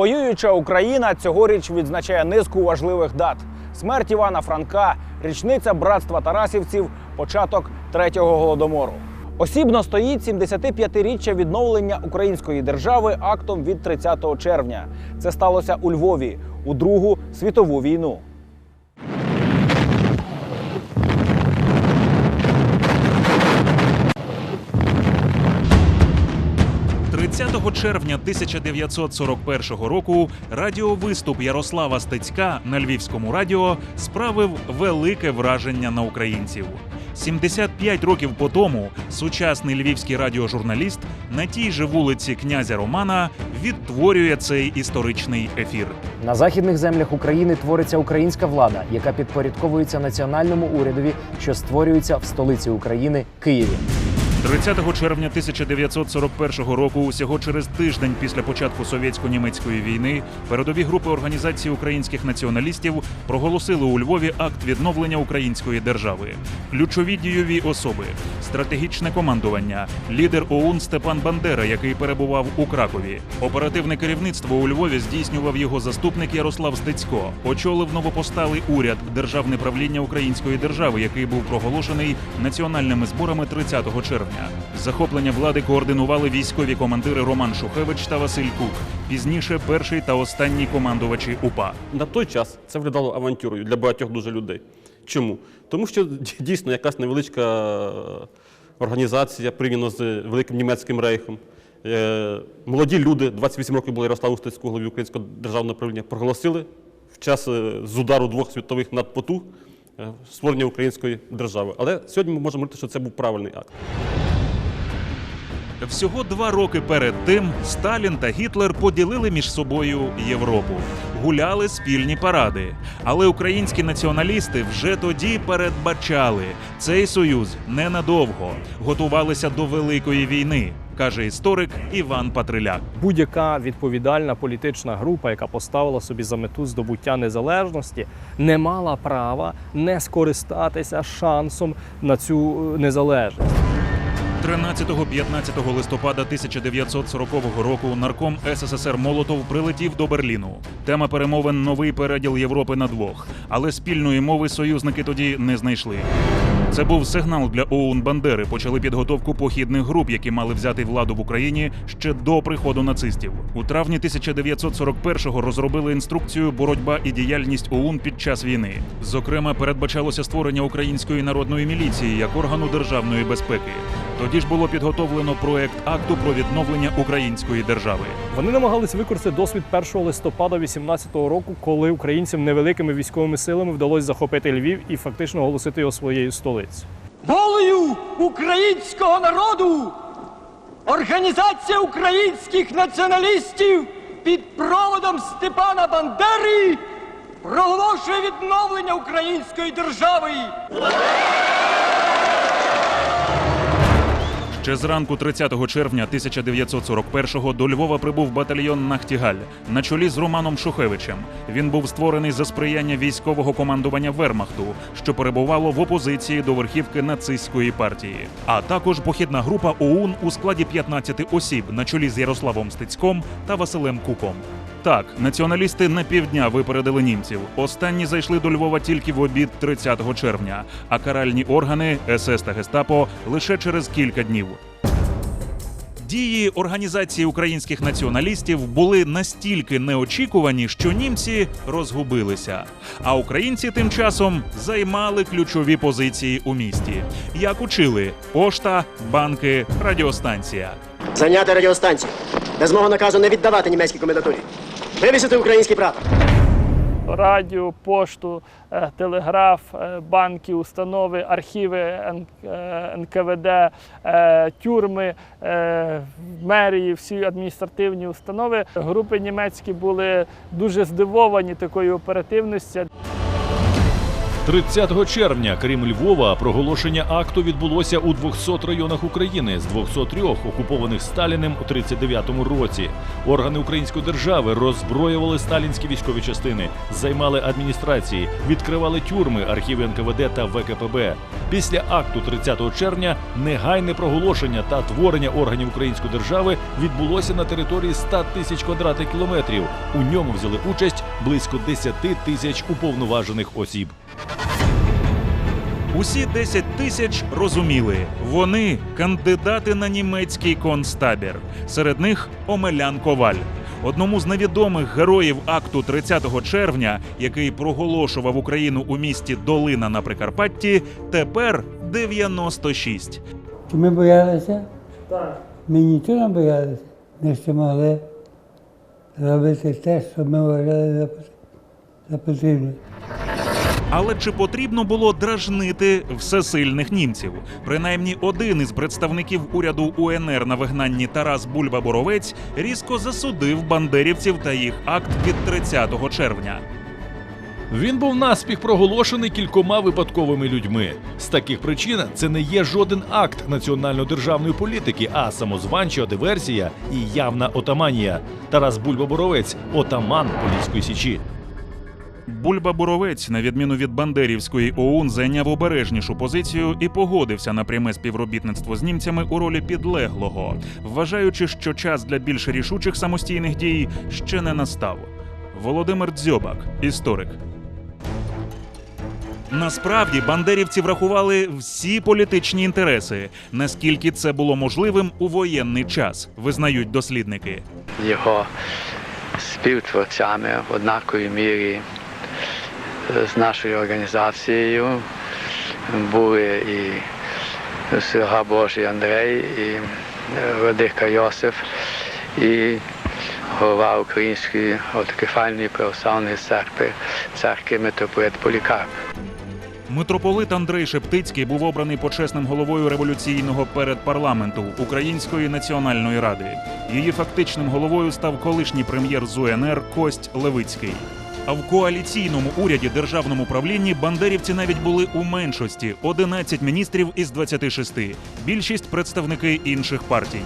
Воююча Україна цьогоріч відзначає низку важливих дат: смерть Івана Франка, річниця братства Тарасівців, початок третього голодомору. Осібно стоїть 75-річчя відновлення української держави актом від 30 червня. Це сталося у Львові у Другу світову війну. 30 червня 1941 року радіовиступ Ярослава Стецька на львівському радіо справив велике враження на українців. 75 років по тому сучасний львівський радіожурналіст на тій же вулиці князя Романа відтворює цей історичний ефір. На західних землях України твориться українська влада, яка підпорядковується національному урядові, що створюється в столиці України Києві. 30 червня 1941 року, усього через тиждень після початку совєтсько-німецької війни, передові групи організації українських націоналістів проголосили у Львові акт відновлення української держави. Ключові дійові особи, стратегічне командування, лідер ОУН Степан Бандера, який перебував у Кракові. Оперативне керівництво у Львові здійснював його заступник Ярослав Стецько. Очолив новопосталий уряд державне правління української держави, який був проголошений національними зборами 30 червня. Захоплення влади координували військові командири Роман Шухевич та Василь Кук. Пізніше перший та останній командувачі УПА. На той час це виглядало авантюрою для багатьох дуже людей. Чому? Тому що дійсно якась невеличка е, організація, порівняно з великим німецьким рейхом. е, Молоді люди, 28 років були Ярославу Стецьку, голові Українського державного правління, проголосили в час е, з удару двох світових надпотуг створення української держави. Але сьогодні ми можемо говорити, що це був правильний акт. Всього два роки перед тим Сталін та Гітлер поділили між собою Європу, гуляли спільні паради. Але українські націоналісти вже тоді передбачали цей союз ненадовго, готувалися до великої війни, каже історик Іван Патриляк. будь-яка відповідальна політична група, яка поставила собі за мету здобуття незалежності, не мала права не скористатися шансом на цю е, незалежність. 13-15 листопада 1940 року нарком СССР Молотов прилетів до Берліну. Тема перемовин новий переділ Європи на двох, але спільної мови союзники тоді не знайшли. Це був сигнал для ОУН Бандери. Почали підготовку похідних груп, які мали взяти владу в Україні ще до приходу нацистів. У травні 1941-го розробили інструкцію боротьба і діяльність ОУН під час війни. Зокрема, передбачалося створення української народної міліції як органу державної безпеки. Тоді ж було підготовлено проект акту про відновлення української держави. Вони намагались використати досвід 1 листопада 18-го року, коли українцям невеликими військовими силами вдалося захопити Львів і фактично оголосити його своєю столицею. Волею українського народу Організація українських націоналістів під проводом Степана Бандери проголошує відновлення української держави. Ще зранку 30 червня 1941-го до Львова прибув батальйон Нахтігаль на чолі з Романом Шухевичем. Він був створений за сприяння військового командування Вермахту, що перебувало в опозиції до верхівки нацистської партії. А також похідна група ОУН у складі 15 осіб на чолі з Ярославом Стецьком та Василем Куком. Так, націоналісти на півдня випередили німців. Останні зайшли до Львова тільки в обід 30 червня, а каральні органи СС та Гестапо лише через кілька днів. Дії організації українських націоналістів були настільки неочікувані, що німці розгубилися. А українці тим часом займали ключові позиції у місті. Як учили пошта, банки, радіостанція. Зайняти радіостанцію. Без мого наказу не віддавати німецькій комендатурі. Вивісити український прапор. радіо, пошту, е, телеграф, е, банки, установи, архіви НКВД, е, тюрми, мерії, всі адміністративні установи. Групи німецькі були дуже здивовані такою оперативністю. 30 червня, крім Львова, проголошення акту відбулося у 200 районах України з 203 окупованих Сталіним у 39-му році. Органи української держави роззброювали сталінські військові частини, займали адміністрації, відкривали тюрми, архіви НКВД та ВКПБ. Після акту 30 червня негайне проголошення та творення органів української держави відбулося на території 100 тисяч квадратних кілометрів. У ньому взяли участь близько 10 тисяч уповноважених осіб. Усі 10 тисяч розуміли, вони кандидати на німецький концтабір. Серед них Омелян Коваль. Одному з невідомих героїв акту 30 червня, який проголошував Україну у місті Долина на Прикарпатті, тепер 96. Чи ми боялися? Так. Ми нічого не боялися. Ми ще могли робити те, що ми вважали за, за потрібне. Але чи потрібно було дражнити всесильних німців? Принаймні один із представників уряду УНР на вигнанні Тарас Бульба Боровець різко засудив бандерівців та їх акт від 30 червня. Він був наспіх проголошений кількома випадковими людьми. З таких причин це не є жоден акт національно-державної політики, а самозванча диверсія і явна отаманія. Тарас Бульба-Боровець – отаман Поліської січі. Бульба Боровець, на відміну від Бандерівської ОУН, зайняв обережнішу позицію і погодився на пряме співробітництво з німцями у ролі підлеглого, вважаючи, що час для більш рішучих самостійних дій ще не настав. Володимир Дзьобак, історик. Насправді бандерівці врахували всі політичні інтереси, наскільки це було можливим у воєнний час, визнають дослідники. його співтворцями в однаковій мірі з нашою організацією були і Слуга Божий Андрей, і е, Родика Йосиф, і голова Української автокефальної православної церкви, церкви митрополит Полікарп. Митрополит Андрей Шептицький був обраний почесним головою революційного передпарламенту Української національної ради. Її фактичним головою став колишній прем'єр з УНР Кость Левицький. А в коаліційному уряді державному правлінні бандерівці навіть були у меншості 11 міністрів із 26, більшість представники інших партій.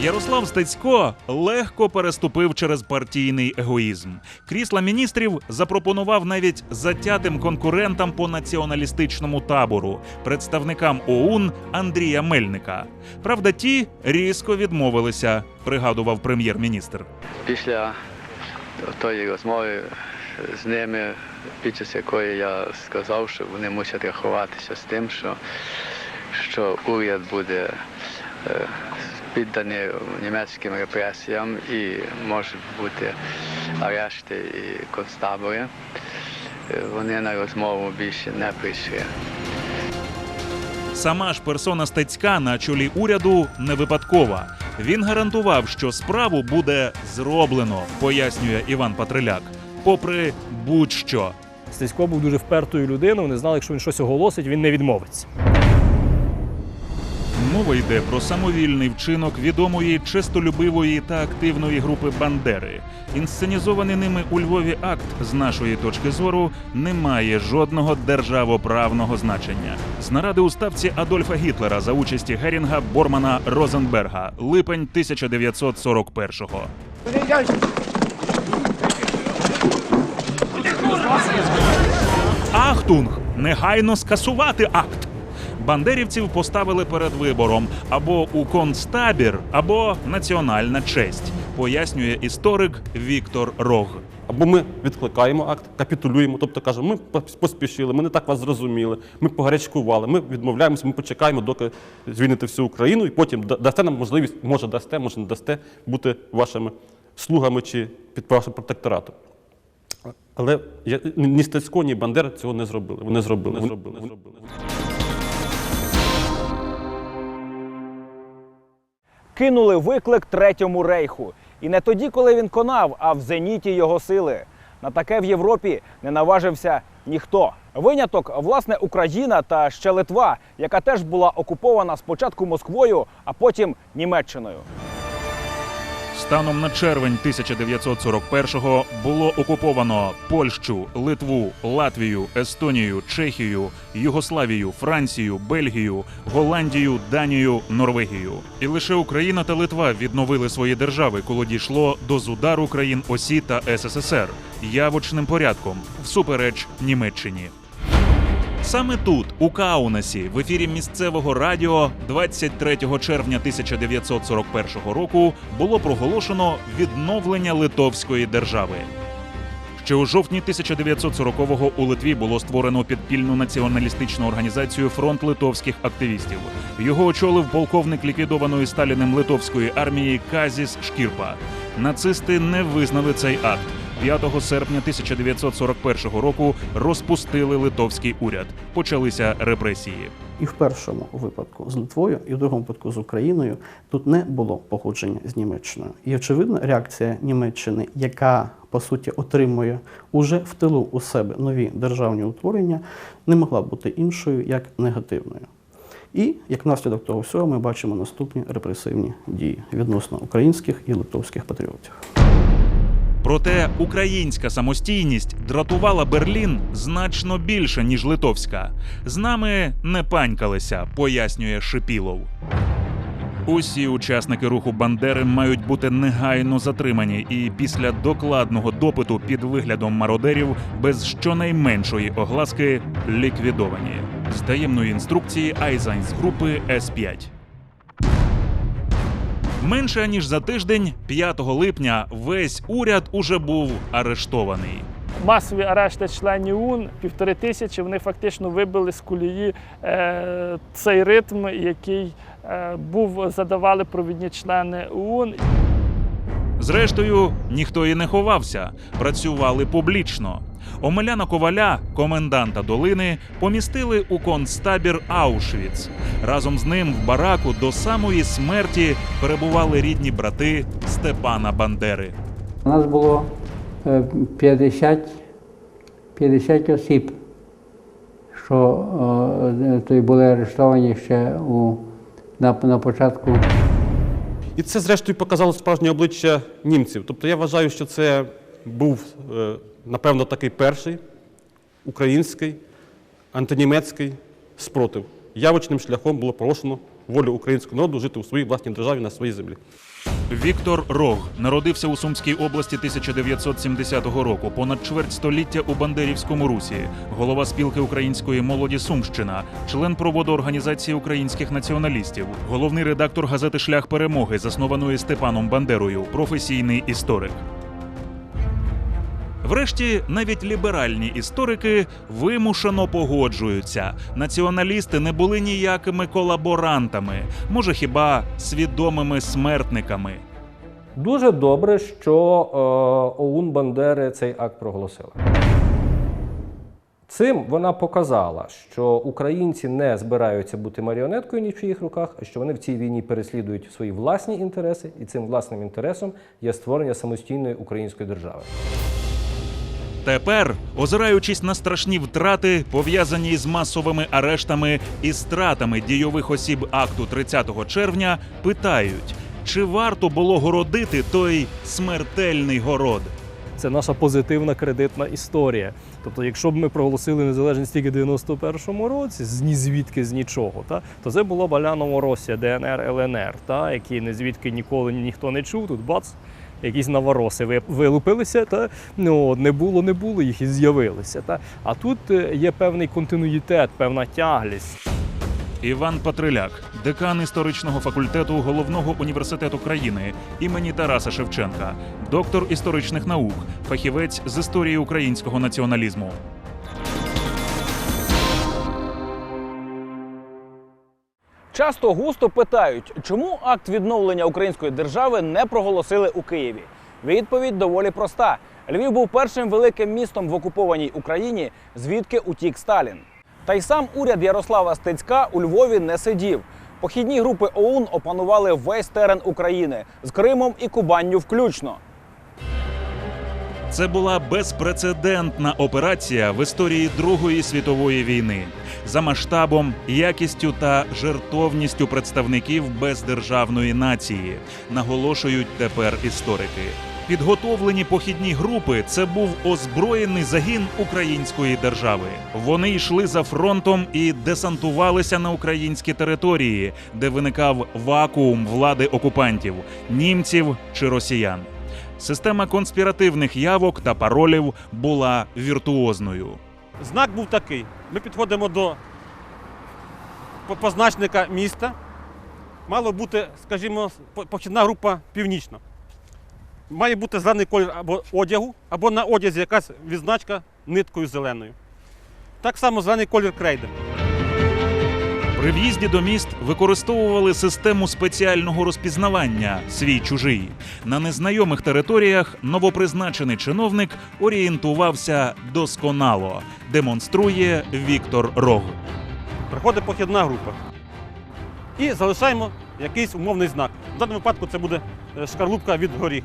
Ярослав Стецько легко переступив через партійний егоїзм. Крісла міністрів запропонував навіть затятим конкурентам по націоналістичному табору, представникам ОУН Андрія Мельника. Правда, ті різко відмовилися, пригадував прем'єр-міністр. Після тої розмови з ними, під час якої я сказав, що вони мусять рахуватися з тим, що, що уряд буде е, підданий німецьким репресіям і можуть бути арешти і концтабори. Е, Вони на розмову більше не прийшли. Сама ж персона Стецька на чолі уряду не випадкова. Він гарантував, що справу буде зроблено, пояснює Іван Патриляк. Попри будь-що. Стецько був дуже впертою людиною. Вони знали, якщо він щось оголосить, він не відмовиться. Мова йде про самовільний вчинок відомої честолюбивої та активної групи Бандери. Інсценізований ними у Львові акт з нашої точки зору не має жодного державоправного значення. З наради у ставці Адольфа Гітлера за участі Герінга, Бормана, Розенберга, липень 1941-го. Ахтунг! Негайно скасувати акт. Бандерівців поставили перед вибором або у концтабір, або національна честь, пояснює історик Віктор Рог. Або ми відкликаємо акт, капітулюємо, тобто кажемо, ми поспішили, ми не так вас зрозуміли, ми погарячкували, ми відмовляємося, ми почекаємо, доки звільните всю Україну, і потім дасте нам можливість, може дасте, може не дасте, бути вашими слугами чи під вашим протекторатом. Але я, ні Стецько, ні Бандера цього не зробили. Вони зробили. Вони зробили. Вони зробили. Кинули виклик третьому рейху. І не тоді, коли він конав, а в зеніті його сили. На таке в Європі не наважився ніхто. Виняток, власне, Україна та ще Литва, яка теж була окупована спочатку Москвою, а потім Німеччиною. Станом на червень 1941-го було окуповано Польщу, Литву, Латвію, Естонію, Чехію, Югославію, Францію, Бельгію, Голландію, Данію, Норвегію. І лише Україна та Литва відновили свої держави, коли дійшло до зудару країн Осі та СССР явочним порядком всупереч Німеччині. Саме тут, у Каунасі, в ефірі місцевого радіо 23 червня 1941 року було проголошено відновлення Литовської держави. Ще у жовтні 1940-го у Литві було створено підпільну націоналістичну організацію Фронт литовських активістів. Його очолив полковник ліквідованої Сталіним литовської армії Казіс Шкірпа. Нацисти не визнали цей акт. 5 серпня 1941 року розпустили литовський уряд. Почалися репресії. І в першому випадку з Литвою, і в другому випадку з Україною тут не було походження з Німеччиною. І очевидно, реакція Німеччини, яка по суті отримує уже в тилу у себе нові державні утворення, не могла бути іншою як негативною. І як наслідок того всього ми бачимо наступні репресивні дії відносно українських і литовських патріотів. Проте українська самостійність дратувала Берлін значно більше, ніж литовська. З нами не панькалися, пояснює Шипілов. Усі учасники руху Бандери мають бути негайно затримані і після докладного допиту під виглядом мародерів без щонайменшої огласки ліквідовані з таємної інструкції Айзайнс групи С5. Менше ніж за тиждень, 5 липня, весь уряд уже був арештований. Масові арешти членів УН, півтори тисячі, вони фактично вибили з колії е, цей ритм, який е, був задавали провідні члени ОУН. Зрештою, ніхто і не ховався, працювали публічно. Омеляна Коваля, коменданта долини, помістили у концтабір Аушвіц. Разом з ним в бараку до самої смерті перебували рідні брати Степана Бандери. У нас було е, 50, 50 осіб, що е, то й були арештовані ще у, на, на початку І це, зрештою, показало справжнє обличчя німців. Тобто я вважаю, що це був, е, напевно, такий перший український антинімецький спротив. Явочним шляхом було проголошено волю українського народу жити у своїй власній державі на своїй землі. Віктор Рог народився у Сумській області 1970 року. Понад чверть століття у Бандерівському русі, голова спілки української молоді Сумщина, член проводу організації українських націоналістів, головний редактор газети Шлях перемоги, заснованої Степаном Бандерою, професійний історик. Врешті навіть ліберальні історики вимушено погоджуються. Націоналісти не були ніякими колаборантами, може хіба свідомими смертниками. Дуже добре, що е, ОУН Бандери цей акт проголосила. Цим вона показала, що українці не збираються бути маріонеткою ні в чиїх руках, а що вони в цій війні переслідують свої власні інтереси, і цим власним інтересом є створення самостійної української держави. Тепер, озираючись на страшні втрати, пов'язані з масовими арештами і стратами дійових осіб акту 30 червня, питають, чи варто було городити той смертельний город. Це наша позитивна кредитна історія. Тобто, якщо б ми проголосили незалежність тільки в 91-му році, з ні звідки з нічого, та, то це була Баля Новоросія, ДНР, ЛНР, та, які не звідки ніколи ніхто не чув. Тут бац, якісь новороси ви- вилупилися, та ну не було, не було їх і з'явилися. Та. А тут е, є певний континуїтет, певна тяглість. Іван Патриляк, декан історичного факультету головного університету країни імені Тараса Шевченка, доктор історичних наук, фахівець з історії українського націоналізму. Часто густо питають, чому акт відновлення української держави не проголосили у Києві. Відповідь доволі проста: Львів був першим великим містом в окупованій Україні, звідки утік Сталін. Та й сам уряд Ярослава Стецька у Львові не сидів. Похідні групи ОУН опанували весь терен України з Кримом і Кубанню включно. Це була безпрецедентна операція в історії Другої світової війни за масштабом, якістю та жертовністю представників бездержавної нації, наголошують тепер історики. Підготовлені похідні групи це був озброєний загін української держави. Вони йшли за фронтом і десантувалися на українські території, де виникав вакуум влади окупантів німців чи росіян. Система конспіративних явок та паролів була віртуозною. Знак був такий. Ми підходимо до позначника міста. Мало бути, скажімо, по- похідна група північна. Має бути зелений колір або одягу, або на одязі якась відзначка ниткою зеленою. Так само зелений колір крейди. При в'їзді до міст використовували систему спеціального розпізнавання свій чужий. На незнайомих територіях новопризначений чиновник орієнтувався досконало, демонструє Віктор Рог. Приходить похідна група. І залишаємо якийсь умовний знак. В даному випадку це буде е, шкарлупка від горіх.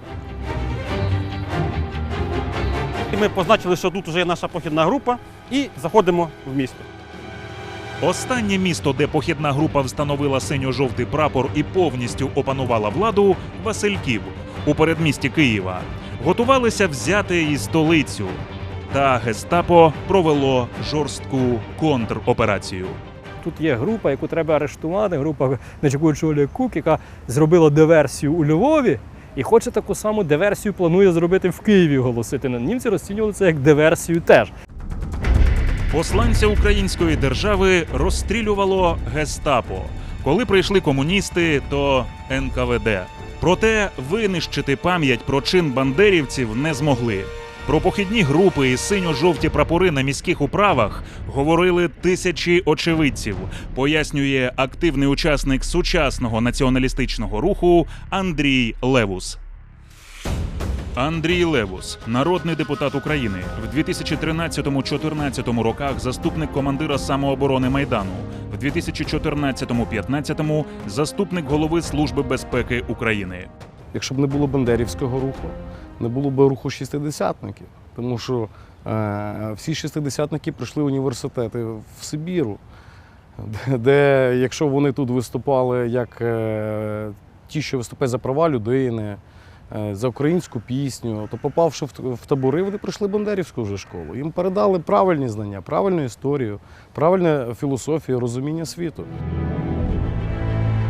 І ми позначили, що тут вже є наша похідна група, і заходимо в місто. Останнє місто, де похідна група встановила синьо-жовтий прапор і повністю опанувала владу Васильків у передмісті Києва. Готувалися взяти і столицю. Та гестапо провело жорстку контроперацію. Тут є група, яку треба арештувати. Група, яку очолює Кук, яка зробила диверсію у Львові. І хоче таку саму диверсію планує зробити в Києві оголосити. Німці розцінювали це як диверсію теж. Посланця української держави розстрілювало гестапо. Коли прийшли комуністи, то НКВД. Проте винищити пам'ять про чин бандерівців не змогли. Про похідні групи і синьо-жовті прапори на міських управах говорили тисячі очевидців, пояснює активний учасник сучасного націоналістичного руху Андрій Левус. Андрій Левус, народний депутат України, в 2013-14 роках заступник командира самооборони Майдану, в 2014-15 заступник голови Служби безпеки України. Якщо б не було Бандерівського руху, не було б руху шістидесятників. Тому що е, всі шістидесятники пройшли університети в Сибіру, де, де якщо вони тут виступали як е, ті, що виступають за права людини, за українську пісню, то попавши в, в табори, вони пройшли Бандерівську вже школу. Їм передали правильні знання, правильну історію, правильну філософію, розуміння світу.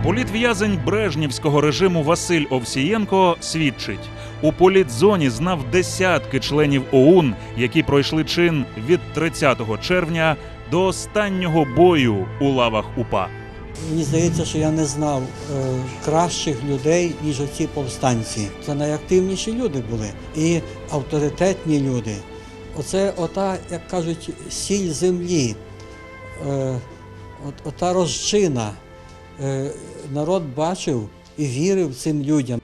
Політв'язень брежнівського режиму Василь Овсієнко свідчить, у політзоні знав десятки членів ОУН, які пройшли чин від 30 червня до останнього бою у лавах УПА. Мені здається, що я не знав е, кращих людей, ніж оці повстанці. Це найактивніші люди були і авторитетні люди. Оце ота, як кажуть, сіль землі, е, от, ота розчина. Е, народ бачив і вірив цим людям.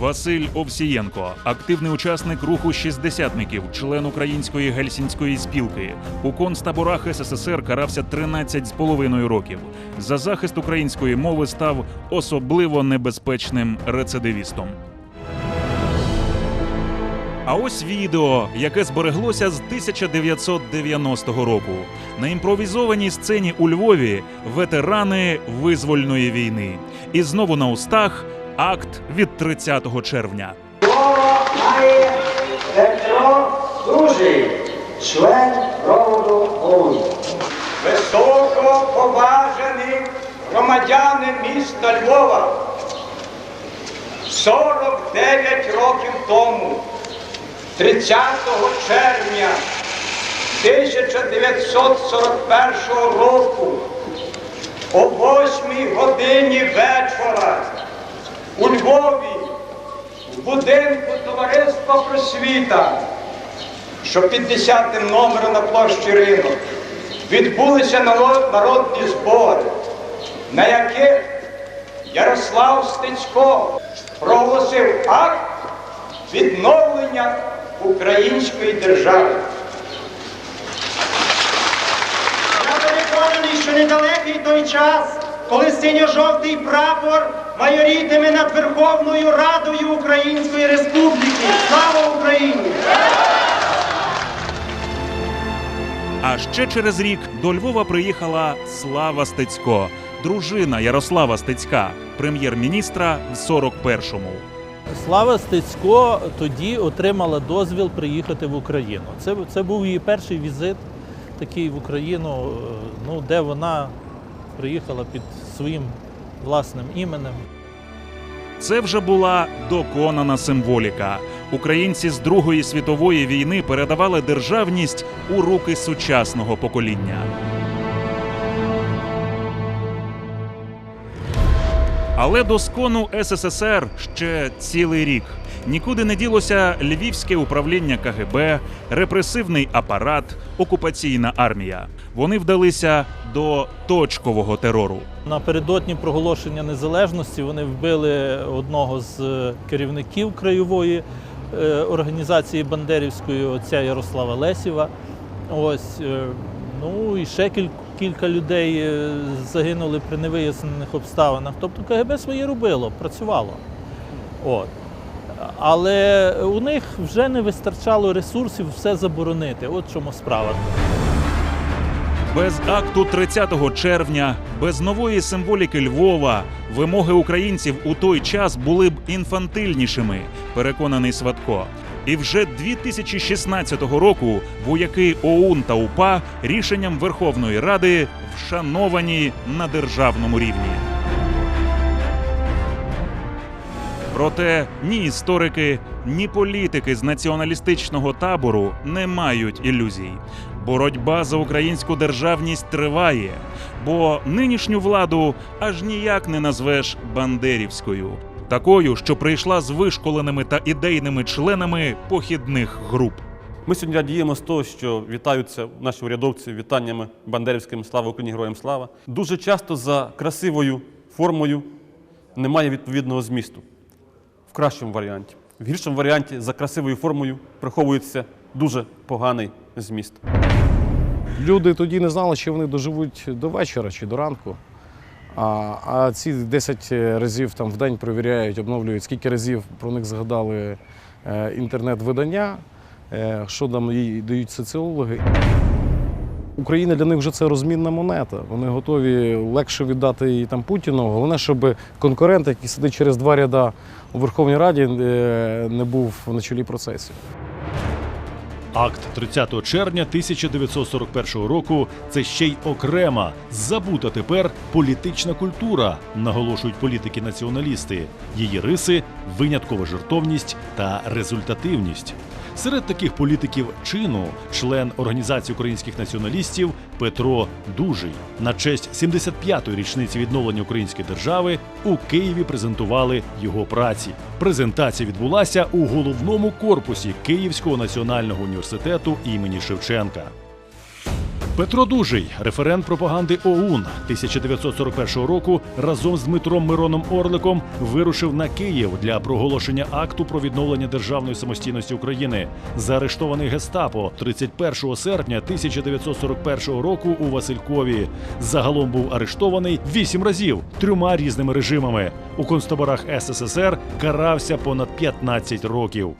Василь Овсієнко, активний учасник руху шістдесятників, член української гельсінської спілки. У концтаборах СССР карався 13 з половиною років. За захист української мови став особливо небезпечним рецидивістом. А ось відео, яке збереглося з 1990 року. На імпровізованій сцені у Львові ветерани визвольної війни. І знову на устах акт від 30 червня. має Петро Дужий, член проводу ОУН. Високо поважені громадяни міста Львова. 49 років тому, 30 червня 1941 року, о 8 годині вечора у Львові в будинку товариства просвіта, що під 10 номером на площі Ринок, відбулися народні збори, на яких Ярослав Стецько проголосив акт відновлення української держави. Я переконаний, що недалекий той час, коли синьо-жовтий прапор майорітиме над Верховною Радою Української Республіки. Слава Україні! А ще через рік до Львова приїхала Слава Стецько, дружина Ярослава Стецька, прем'єр-міністра в 41-му. Слава Стецько тоді отримала дозвіл приїхати в Україну. Це, це був її перший візит такий в Україну, е, ну, де вона приїхала під своїм власним іменем. Це вже була доконана символіка. Українці з Другої світової війни передавали державність у руки сучасного покоління. Але до скону СССР ще цілий рік. Нікуди не ділося львівське управління КГБ, репресивний апарат, окупаційна армія. Вони вдалися до точкового терору. Напередодні проголошення незалежності вони вбили одного з е, керівників краєвої е, організації Бандерівської, отця Ярослава Лесєва. Ось, е, ну і ще кіль- кілька людей загинули при невияснених обставинах. Тобто КГБ своє робило, працювало. От. Але у них вже не вистачало ресурсів все заборонити. От чому справа. Без акту 30 червня, без нової символіки Львова, вимоги українців у той час були б інфантильнішими, переконаний Сватко. І вже 2016 року вояки ОУН та УПА рішенням Верховної Ради вшановані на державному рівні. Проте ні історики, ні політики з націоналістичного табору не мають ілюзій. Боротьба за українську державність триває, бо нинішню владу аж ніяк не назвеш бандерівською, такою, що прийшла з вишколеними та ідейними членами похідних груп. Ми сьогодні радіємо з того, що вітаються наші урядовці вітаннями Бандерівським слава Україні, героям слава. Дуже часто за красивою формою немає відповідного змісту. Кращому варіанті. В гіршому варіанті за красивою формою приховується дуже поганий зміст. Люди тоді не знали, чи вони доживуть до вечора чи до ранку. А, а ці 10 разів там в день перевіряють, обновлюють, скільки разів про них згадали е, інтернет-видання, е, що там їй дають соціологи. Україна для них вже це розмінна монета. Вони готові легше віддати її там Путіну. Головне, щоб конкурент, який сидить через два ряда у Верховній Раді, е, не був на чолі процесів. Акт 30 червня 1941 року це ще й окрема, забута тепер політична культура, наголошують політики-націоналісти. Її риси виняткова жертовність та результативність. Серед таких політиків чину член організації українських націоналістів Петро Дужий. На честь 75-ї річниці відновлення української держави у Києві презентували його праці. Презентація відбулася у головному корпусі Київського національного університету імені Шевченка. Петро Дужий, референт пропаганди ОУН 1941 року, разом з Дмитром Мироном Орликом вирушив на Київ для проголошення акту про відновлення державної самостійності України. Заарештований гестапо 31 серпня 1941 року у Василькові. Загалом був арештований вісім разів трьома різними режимами. У концтаборах СССР карався понад 15 років.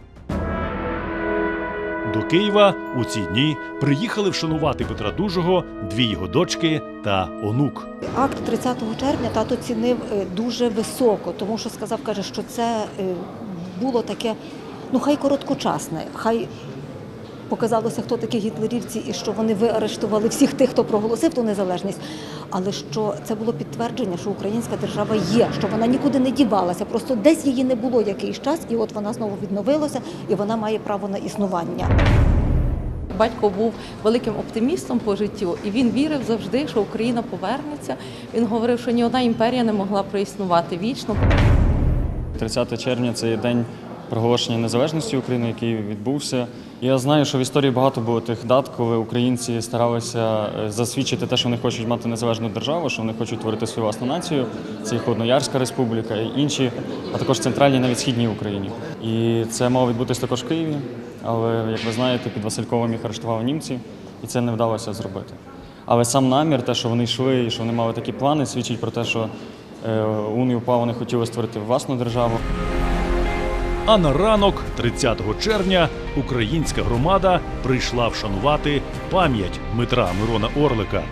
Києва у ці дні приїхали вшанувати Петра Дужого дві його дочки та онук. Акт 30 червня тато цінив е, дуже високо, тому що сказав, каже, що це е, було таке, ну хай короткочасне, хай показалося, хто такі гітлерівці і що вони виарештували всіх тих, хто проголосив ту незалежність. Але що це було підтвердження, що українська держава є, що вона нікуди не дівалася, просто десь її не було якийсь час, і от вона знову відновилася, і вона має право на існування. Батько був великим оптимістом по життю, і він вірив завжди, що Україна повернеться. Він говорив, що ні одна імперія не могла проіснувати вічно. 30 червня це є день проголошення незалежності України, який відбувся. Я знаю, що в історії багато було тих дат, коли українці старалися е, засвідчити те, що вони хочуть мати незалежну державу, що вони хочуть творити свою власну націю. Це і Холодноярська республіка, і інші, а також центральній навіть східній Україні. І це мало відбутися також в Києві. Але як ви знаєте, під Васильковим їх арештували німці, і це не вдалося зробити. Але сам намір, те, що вони йшли і що вони мали такі плани, свідчить про те, що е, УН і УПА вони хотіли створити власну державу. А на ранок, 30 червня, українська громада прийшла вшанувати пам'ять Дмитра Мирона Орлика.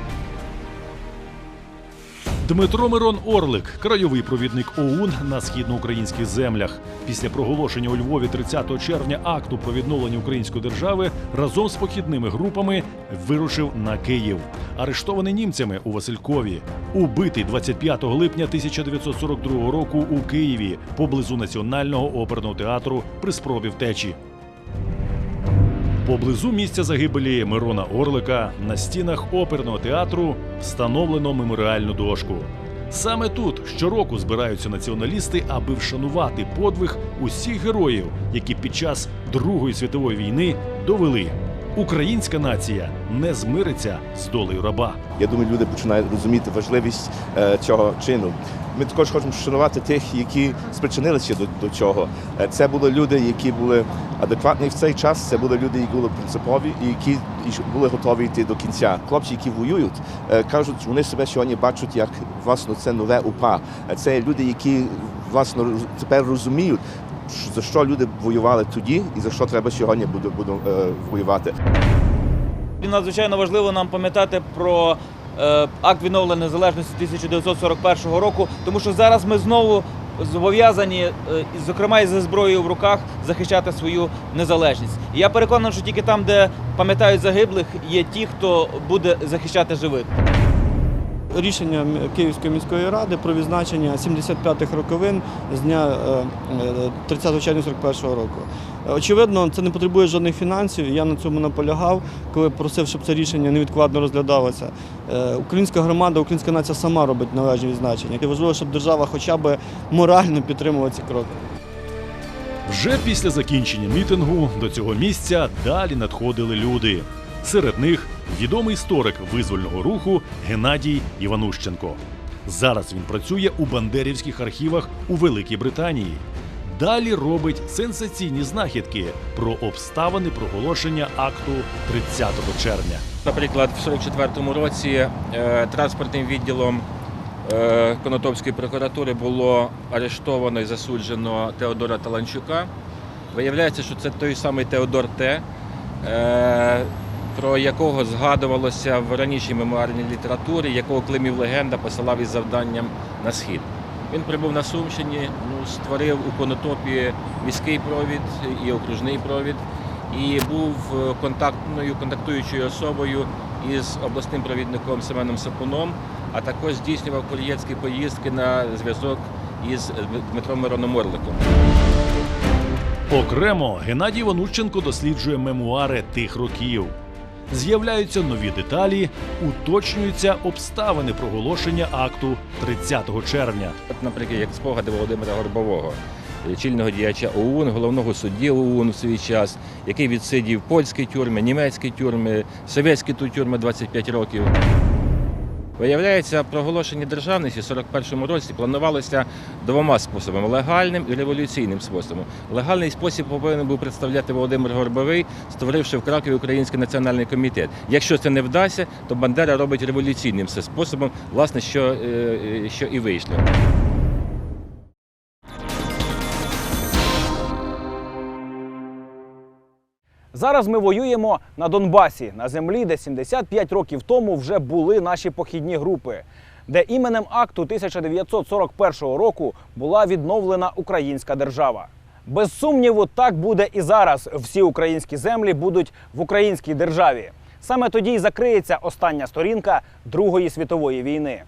Дмитро Мирон Орлик, краєвий провідник ОУН на східноукраїнських землях. Після проголошення у Львові 30 червня акту про відновлення української держави разом з похідними групами вирушив на Київ. Арештований німцями у Василькові, убитий 25 липня 1942 року у Києві поблизу Національного оперного театру при спробі втечі. Поблизу місця загибелі Мирона Орлика на стінах оперного театру встановлено меморіальну дошку. Саме тут щороку збираються націоналісти, аби вшанувати подвиг усіх героїв, які під час Другої світової війни довели. Українська нація не змириться з долею раба. Я думаю, люди починають розуміти важливість е, цього чину. Ми також хочемо вшанувати тих, які спричинилися до, до цього. Е, Це були люди, які були адекватні в цей час. Це були люди, які були принципові і які були готові йти до кінця. Хлопці, які воюють, е, кажуть, вони себе сьогодні бачать як власне це нове УПА. Це люди, які власне роз- тепер розуміють. За що люди воювали тоді, і за що треба сьогодні буде, буде е, воювати. Надзвичайно важливо нам пам'ятати про е, акт відновлення незалежності 1941 року, тому що зараз ми знову зобов'язані, е, зокрема і зі зброєю в руках, захищати свою незалежність. І я переконаний, що тільки там, де пам'ятають загиблих, є ті, хто буде захищати живих. Рішення Київської міської ради про відзначення 75-х роковин з дня е, е, 30 червня 41 року. Е, Очевидно, це не потребує жодних фінансів. Я на цьому наполягав, коли просив, щоб це рішення невідкладно розглядалося. Е, Українська громада, українська нація сама робить належні відзначення. І важливо, щоб держава хоча б морально підтримувала ці кроки. Вже після закінчення мітингу до цього місця далі надходили люди. Серед них відомий історик визвольного руху Геннадій Іванущенко. Зараз він працює у бандерівських архівах у Великій Британії. Далі робить сенсаційні знахідки про обставини проголошення акту 30 червня. Наприклад, в 44-му році е, транспортним відділом е, Конотопської прокуратури було арештовано і засуджено Теодора Таланчука. Виявляється, що це той самий Теодор Т, е, про якого згадувалося в ранішій мемуарній літературі, якого Климів легенда посилав із завданням на схід. Він прибув на Сумщині, ну, створив у Конотопі міський провід і окружний провід і був е, контактною контактуючою особою із обласним провідником Семеном Сапуном, а також здійснював кур'єрські поїздки на зв'язок із Дмитром Мироном Орликом. Окремо Геннадій Іванущенко досліджує мемуари тих років. З'являються нові деталі, уточнюються обставини проголошення акту 30 червня. От, наприклад, як спогади Володимира Горбового, чільного діяча ОУН, головного судді ОУН в свій час, який відсидів польські тюрми, німецькі тюрми, совєтські тюрми 25 років. Виявляється, проголошення державності в 41-му році планувалося двома способами легальним і революційним способом. Легальний спосіб повинен був представляти Володимир Горбовий, створивши в Кракові Український національний комітет. Якщо це не вдасться, то Бандера робить революційним способом, власне, що, е, е, що і вийшло. Зараз ми воюємо на Донбасі, на землі, де 75 років тому вже були наші похідні групи, де іменем акту 1941 року була відновлена українська держава. Без сумніву, так буде і зараз. Всі українські землі будуть в українській державі. Саме тоді й закриється остання сторінка Другої світової війни.